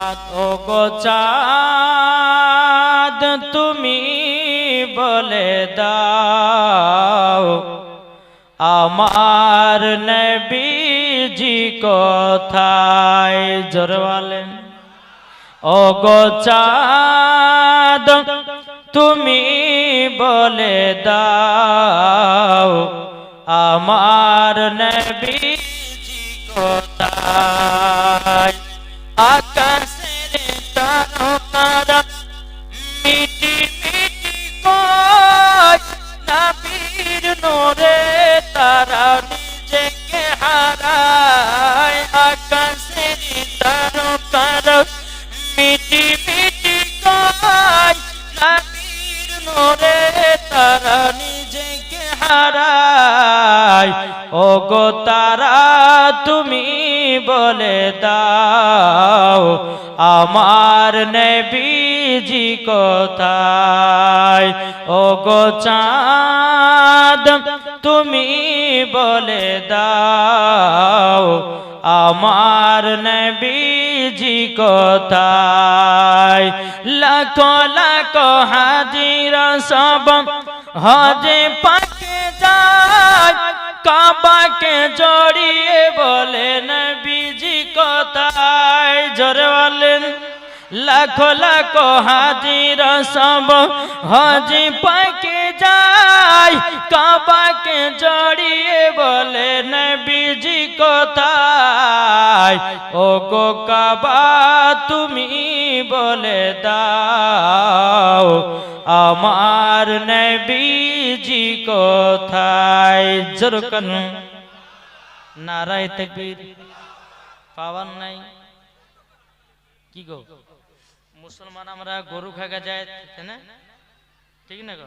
ও গো চাঁদ, তুমি বলে দাও, আমার নবীজি কোথায়? জোর ও গো চাঁদ, তুমি বলে দাও, আমার নবীজি কোথায়? কয় নবীর নোরে তারা নিজেকে তারা, তুমি বলে দাও, আমার নবীজি কোথায়? ও গো চাঁদ তুমি বলে দাও, আমার নবীজি কোথায়? লাখো লাখো হাজিরা সব হজে পাকে যায়, কাবাকে জড়িয়ে বলে, নবীজি কোথায়? জোরে বলেন, লাখো লাখো হাজির সব হজি পাকে যায় কাবাকে জড়িয়ে বলে নবীজি কোথায়? ও গো কাবা, তুমি বলে দাও, আমার নবীজি কোথায়? জরকন নারায় তকবীর। পাওয়ার নাই। কি গো? মুসলমান আমরা গরু খাগা যায় ঠিক না গো?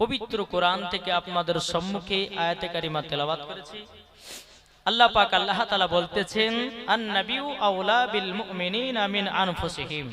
পবিত্র কোরআন থেকে আপনাদের সম্মুখে আয়াতে কারিমা তেলাবাদ করেছি। আল্লাহ পাক আল্লাহ তাআলা বলতেছেন আন নাবিউ আউলা বিল মুমিনিনা মিন আনফুসিহিম।